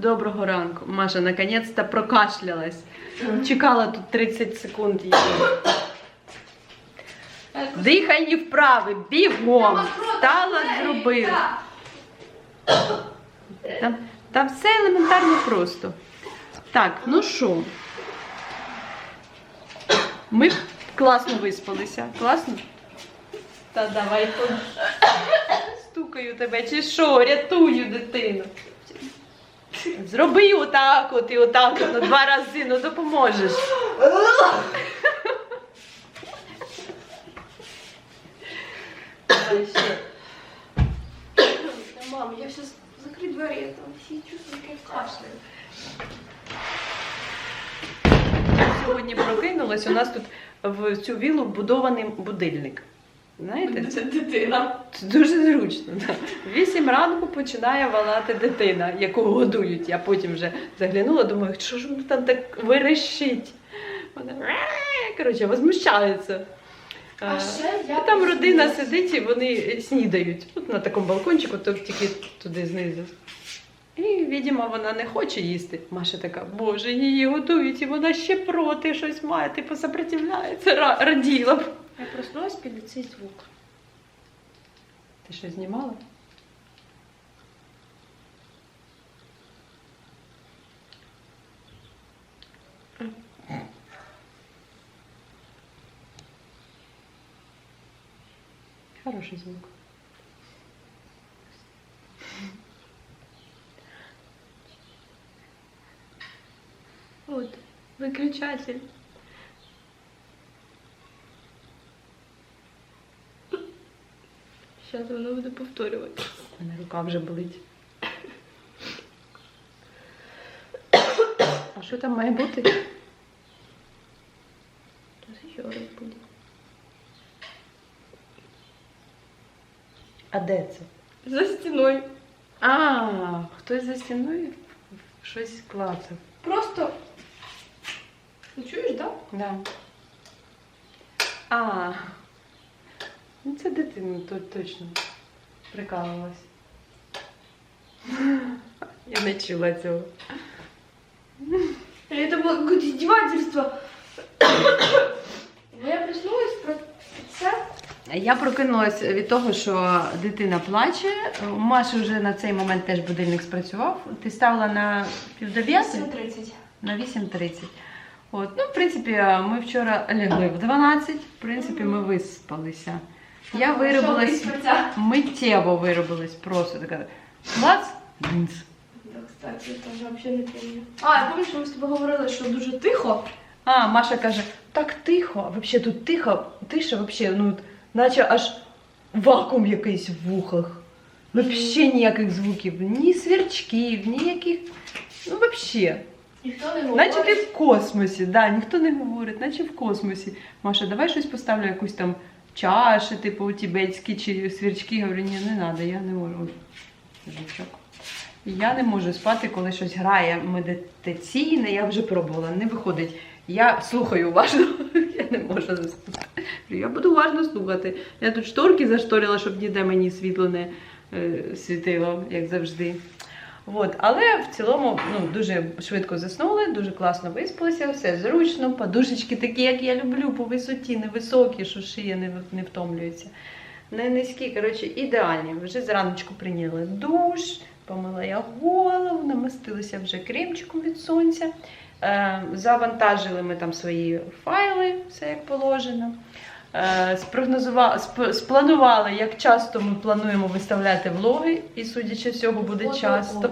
Доброго ранку. Маша наконец-то прокашлялась. Чекала тут 30 секунд її. Дихальні вправи, бігом. Стала, зробила. Там, там все елементарно просто. Так, ну що? Ми класно виспалися. Класно? Та давай по- стукаю тебе, чи що, рятую дитину. Зроби отак, от і отак, ну, два рази, ну допоможеш. Давай ще. Мам, я сейчас закрыть двери, я там все чувствую, как я кашляю. Сьогодні прокинулась, у нас тут в цю вілу вбудований будильник. Знаєте, це дитина. Це дуже зручно. Вісім ранку починає валати дитина, яку годують. Я потім вже заглянула, думаю, що ж воно там так верещить. Вона коротше, возмущається. А Е, ще я там родина сидить і вони снідають. Тут на такому балкончику, то тільки туди знизу. І, видимо, вона не хоче їсти. Маша така, боже, її готують, і вона ще проти щось має, типу сопротивляється, раділа б. Я проснулась під цей звук. Ти що знімала? Хороший звук. Вот, выключатель. Зараз воно буде повторювати. У мене рука вже болить. А що там має бути? Зараз ще раз буде. А де це? За стіною. А, хтось за стіною щось клацав. Просто. Ну чуєш, да? Да. А. Ну це дитина тут точно прикалувалась. Я не чула цього. Это было какое-то издевательство. Ну, Я проснулась про це. Я прокинулася від того, що дитина плаче. У Маші вже на цей момент теж будильник спрацював. Ти ставила на півдев'яти? 30. На 8.30. От, ну, в принципі, ми вчора лягли в 12, в принципі, ми виспалися. Я виробилась, миттєво виробилась, просто така клац. Да, кстати, я не. А, я помню, що ми з тобою говорили, що дуже тихо. А, Маша каже, так тихо, а взагалі тут тихо, тиша, взагалі, ну, наче аж вакуум якийсь в вухах. Взагалі ніяких звуків, ні сверчків, ніяких, ну, взагалі. Ніхто не говорить. Наче ти в космосі, да, ніхто не говорить, наче в космосі. Маша, давай щось поставлю, якусь там чаші, типу тібетські чи свірчки. Говорю, ні, не треба, я не можу. Я не можу спати, коли щось грає медитаційне, я вже пробувала, не виходить. Я слухаю уважно, я не можу заснути. Я буду уважно слухати. Я тут шторки зашторила, щоб ніде мені світло не е, світило, як завжди. От, але в цілому ну, дуже швидко заснули, дуже класно виспалися, все зручно, подушечки такі, як я люблю, по висоті, невисокі, що шия не, не втомлюється. Не низькі, коротше, ідеальні. Вже зраночку прийняли душ, помила я голову, намастилася вже кремчиком від сонця. Е, завантажили ми там свої файли, все як положено. Е, спрогнозували, спланували, як часто ми плануємо виставляти влоги, і судячи всього, буде часто.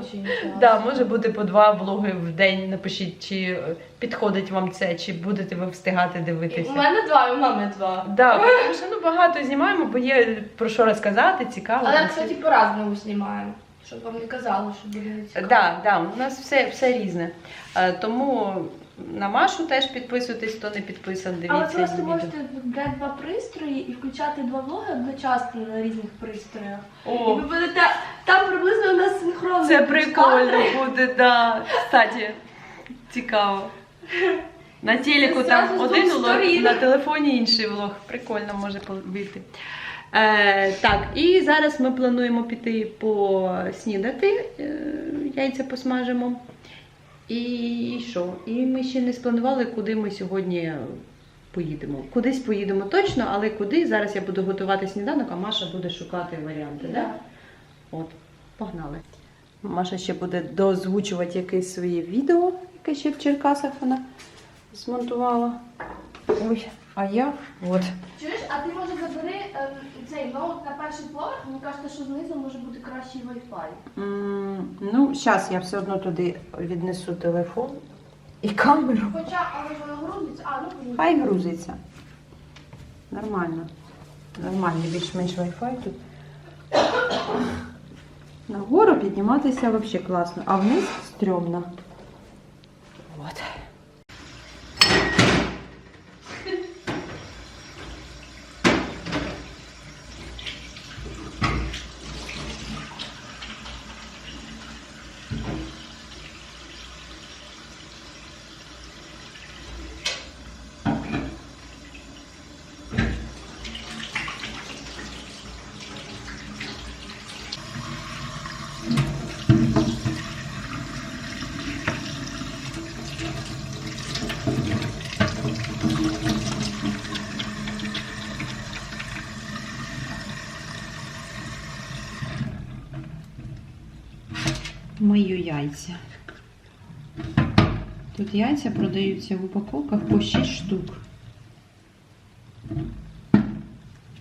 Да, може бути по два влоги в день. Напишіть, чи е, підходить вам це, чи будете ви встигати дивитися. У мене два, і у мами два. Да, тому що ну, багато знімаємо, бо є про що розказати, цікаво. Але, кстати, по-разному знімаємо. Щоб вам не казали, що буде не цікаво. Да, да, у нас все, все різне. Е, Тому на Машу теж підписуйтесь, хто не підписаний, Але дивіться. просто відео. можете брати два пристрої і включати два влоги одночасно на різних пристроях. І ви будете там приблизно у нас синхронно. це прикольно буде, да. Кстати, цікаво. На телеку там один влог, на телефоні інший влог. Прикольно може вийти. Е, так, і зараз ми плануємо піти поснідати, е, яйця посмажимо. І що? І ми ще не спланували, куди ми сьогодні поїдемо. Кудись поїдемо точно, але куди? Зараз я буду готувати сніданок, а Маша буде шукати варіанти. Да? От, погнали. Маша ще буде дозвучувати якесь своє відео, яке ще в Черкасах вона змонтувала. Ой, а я от. Чуєш, а ти може забери ем, цей ноут на перший поверх, мені кажеться, що знизу може бути кращий Wi-Fi. М, Ну, зараз я все одно туди віднесу телефон і камеру. Хоча, але ж воно грузиться, а ну грузиться. Хай грузиться. Нормально. Нормальний більш-менш Wi-Fi тут. Нагору підніматися взагалі класно, а вниз стрьомно. Мию яйця. Тут яйця продаються в упаковках по 6 штук.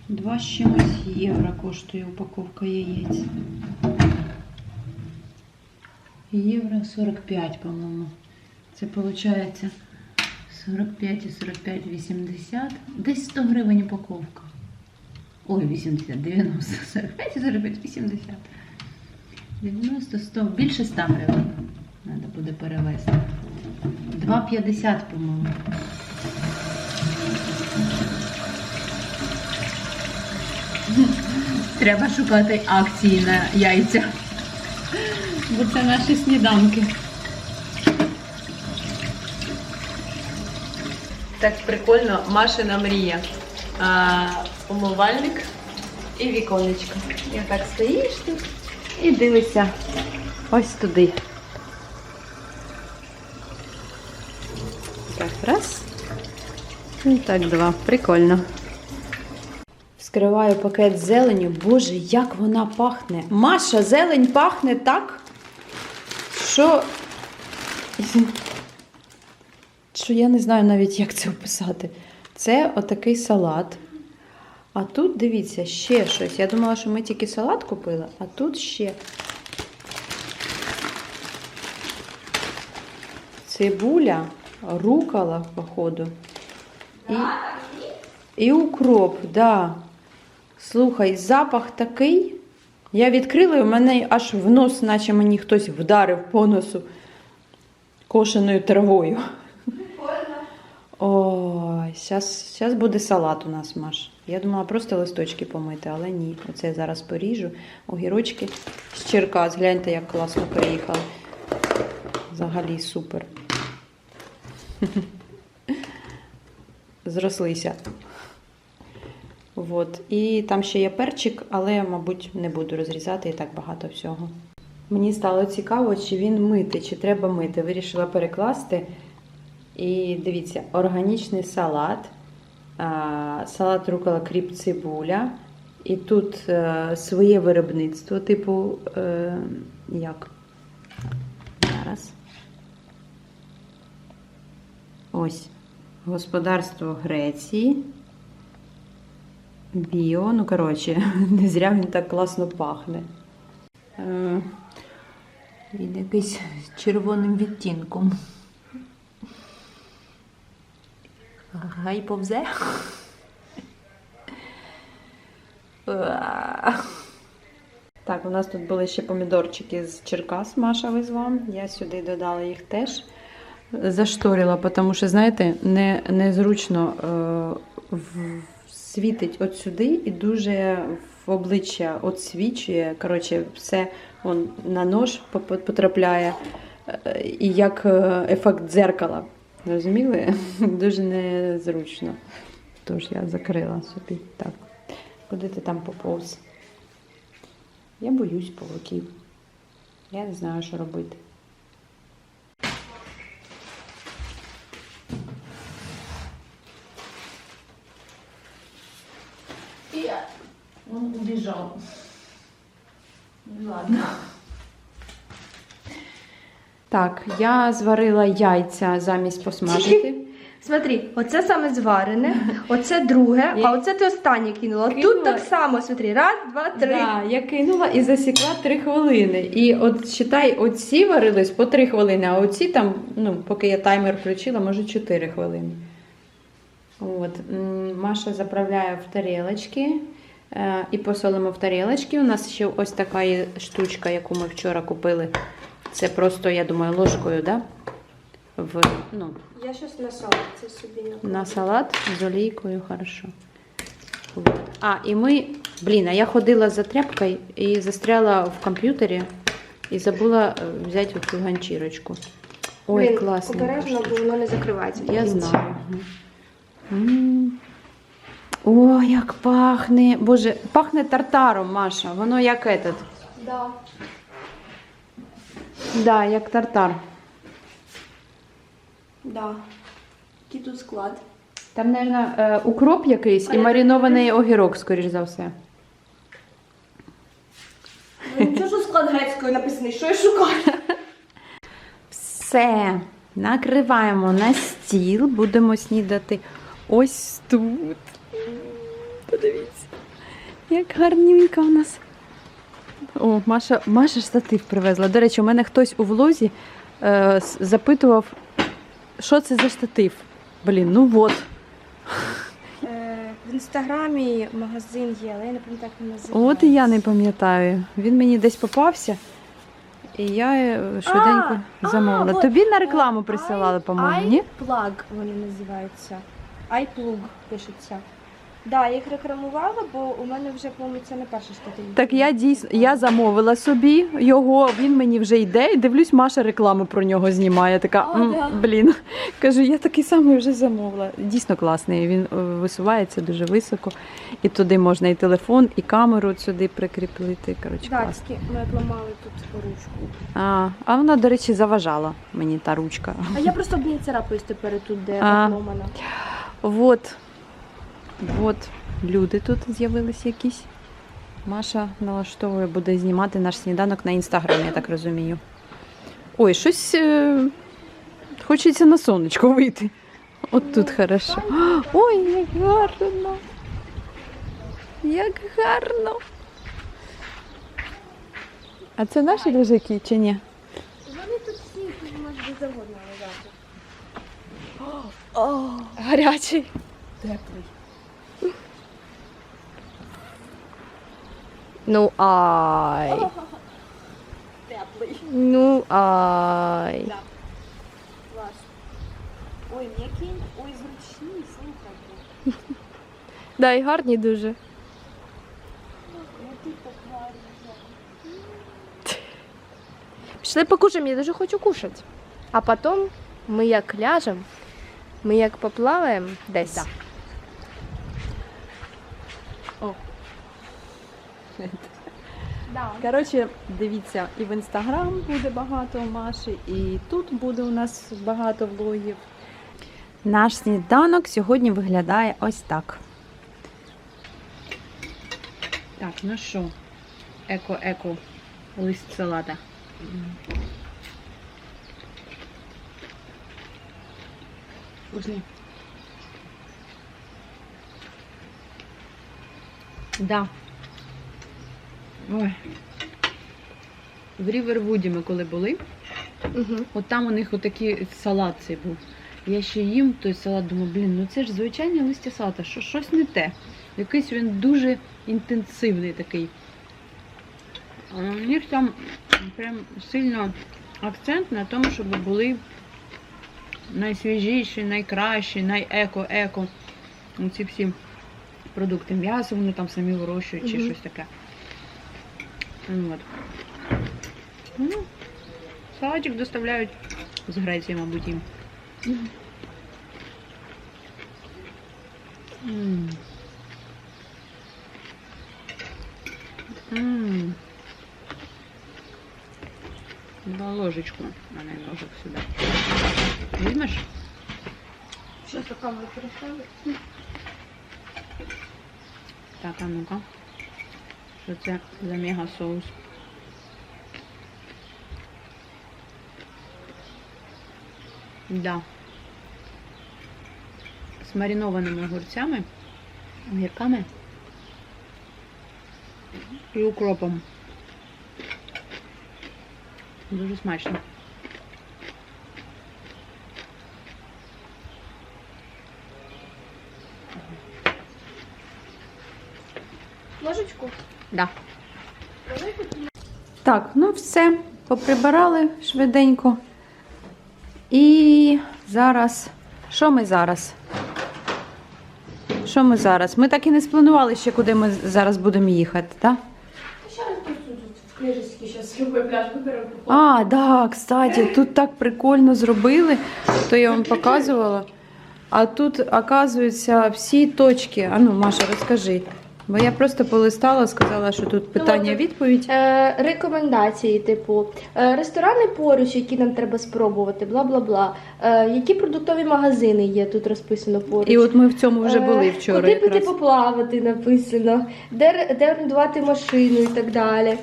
Два з чимось євро коштує упаковка яєць. Євро 45, по-моєму. Це виходить 45 і 45, 80. Десь 100 гривень упаковка. Ой, 80, 90, 45 і 45, 80. 90, 100, більше 100 гривень. Треба буде перевезти. 2,50, по-моєму. Треба шукати акції на яйця. Бо це наші сніданки. Так прикольно, Машина мрія. А, умивальник і віконечко. І так стоїш тут і дивишся ось туди. Так, раз. І так, два. Прикольно. Вскриваю пакет з зеленю. Боже, як вона пахне. Маша, зелень пахне так, що. Що я не знаю навіть, як це описати. Це отакий салат. А тут, дивіться, ще щось. Я думала, що ми тільки салат купили, а тут ще цибуля, рукола, походу. І, і укроп, да. Слухай, запах такий. Я відкрила, і в мене аж в нос, наче мені хтось вдарив по носу кошеною травою. Ой, зараз, зараз буде салат у нас, Маш. Я думала просто листочки помити, але ні. Оце я зараз поріжу. Огірочки з Черкас. Гляньте, як класно приїхали. Взагалі супер. Зрослися. От. І там ще є перчик, але, мабуть, не буду розрізати і так багато всього. Мені стало цікаво, чи він мити, чи треба мити. Вирішила перекласти. І дивіться, органічний салат, салат рукола кріп цибуля. І тут е, своє виробництво, типу, е, як? Зараз. Ось. Господарство Греції. Біо, ну коротше, не зря він так класно пахне. Е, він якийсь червоним відтінком. Повзе. Так, у нас тут були ще помідорчики з Черкас, Маша визвала. Я сюди додала їх теж. Зашторила, тому що, знаєте, не, незручно е, в- світить от сюди і дуже в обличчя отсвічує. Коротше, все он, на нож потрапляє. Е, І як е, ефект дзеркала. Розуміли? Дуже незручно. Тож я закрила собі так. Куди ти там поповз? Я боюсь павуків. Я не знаю, що робити. И он убежал. Ну ладно. Так, я зварила яйця замість посмажити. Смотри, оце саме зварене, оце друге, а оце ти останнє кинула. Кинула. Тут так само, смотри, раз, два, три. Да, я кинула і засікла 3 хвилини. І от считай, оці варились по 3 хвилини, а оці там, ну, поки я таймер включила, може 4 хвилини. От. Маша заправляє в тарілочки е, і посолимо в тарілочки. У нас ще ось така є штучка, яку ми вчора купили. Це просто, я думаю, ложкою, да? В, ну, Я щось на салат це собі накладу. на салат з олійкою, хорошо. Вот. А, і ми, блін, а я ходила за тряпкою і застряла в комп'ютері і забула е, взяти цю ганчірочку. Ой, Блін, класно. Обережно, бо воно не закривається. Я знаю. М. О, як пахне. Боже, пахне тартаром, Маша. Воно як этот. Да. Да, як тартар. Да. Який тут склад? Там, мабуть, укроп якийсь і маринований огірок, скоріш за все. Це ж склад грецькою написаний, що я шукаю? Все, накриваємо на стіл, будемо снідати ось тут. Подивіться, як гарненько у нас. О, Маша, Маша штатив привезла. До речі, у мене хтось у влозі е, запитував, що це за штатив. Блін, ну от. Е, В інстаграмі магазин є, але я не пам'ятаю, як він називається. От і я не пам'ятаю. Він мені десь попався. І я е, швиденько А, замовила. а, от, Тобі на рекламу присилали, по-моєму, ні? iPlug вони називаються. iPlug пишеться. Да, я їх рекламувала, бо у мене вже, це не перший штатив. Так я дійсно я замовила собі його, він мені вже йде, і дивлюсь, Маша рекламу про нього знімає. Така А, «М, да. блін. Кажу, я такий самий вже замовила. Дійсно класний. Він е, висувається дуже високо. І туди можна і телефон, і камеру сюди прикріпити. Коротше, Да, класно. тільки ми отламали тут ручку. А, а вона, до речі, заважала мені та ручка. А я просто об неї царапаюсь тепер тут, де А. отломана. От, от люди тут з'явилися якісь. Маша налаштовує, буде знімати наш сніданок на інстаграм, я так розумію. Ой, щось е, хочеться на сонечко вийти. От тут хорошо. Ой, як гарно. Як гарно. А це наші лежаки чи ні? Вони тут всі можуть де завгодно лежати. Гарячий. Ну ай. Теплий. Ну ай. Клас. Ой, м'який, ой, зручні, слухайте. Да, і гарні дуже. Так. Пішли покушаємо, я дуже хочу кушати. А потім ми як ляжемо, ми як поплаваємо десь. Да. Да. Коротше, дивіться, і в інстаграм буде багато у Маші, і тут буде у нас багато влогів. Наш сніданок сьогодні виглядає ось так. Так, ну що, еко-еко, лист салата. Вкусний. Да. Ой. В Рівервуді ми коли були, Угу. от там у них отакий салат цей був. Я ще їм той салат, думаю, блін, ну це ж звичайне листя салата, що щось не те. Якийсь він дуже інтенсивний такий. У них там прям сильно акцент на тому, щоб були найсвіжіші, найкращі, найеко-еко. Ці всі продукти м'ясо, вони там самі вирощують чи Мгм. щось таке. Ну, От. Ну, салатик доставляють з Греції, мабуть, їм. М. М. Два ложечку, а не ножик сюди. Візьмеш? Що за камеру переставити? Так, а ну-ка. Що це за мега соус? Да. З маринованими огурцями, огірками і укропом. Дуже смачно. Да. Так, ну все, поприбирали швиденько. І зараз. Що ми зараз? Що ми зараз? Ми так і не спланували ще, куди ми зараз будемо їхати, так? Ще раз тут в книжечці зараз пляж виберемо. А, да, кстати, тут так прикольно зробили, то я вам показувала. А тут, оказується, всі точки. А ну, Маша, розкажи. Бо я просто полистала, сказала, що тут питання-відповідь. Е, рекомендації, типу, е, ресторани поруч, які нам треба спробувати, бла бла бла. Е, які продуктові магазини є, тут розписано поруч. І от ми в цьому вже були Е, вчора. Куди піти якраз. поплавати написано, де, де орендувати машину і так далі.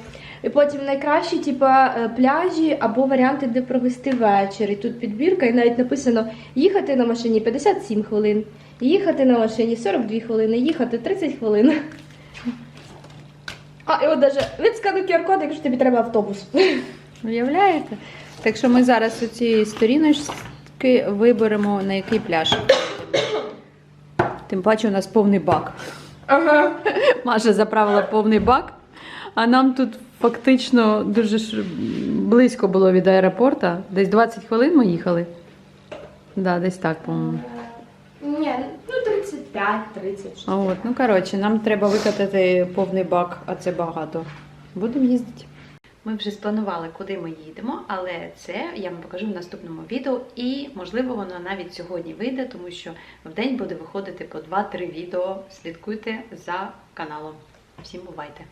І потім найкращі, типа, е, пляжі або варіанти, де провести вечір. І тут підбірка, і навіть написано їхати на машині 57 хвилин, їхати на машині 42 хвилини, їхати 30 хвилин. А, і от даже відскану QR-код, якщо тобі треба автобус. Уявляєте? Так що ми зараз у цієї сторіночки виберемо на який пляж. Тим паче у нас повний бак. Ага. Маша заправила повний бак, а нам тут фактично дуже ж близько було від аеропорту. Десь 20 хвилин ми їхали. Да, десь так, по-моєму. Ні, ну 35-30. А От, ну коротше, нам треба викатати повний бак, а це багато. Будемо їздити. Ми вже спланували, куди ми їдемо, але це я вам покажу в наступному відео. І можливо воно навіть сьогодні вийде, тому що в день буде виходити по 2-3 відео. Слідкуйте за каналом. Всім бувайте!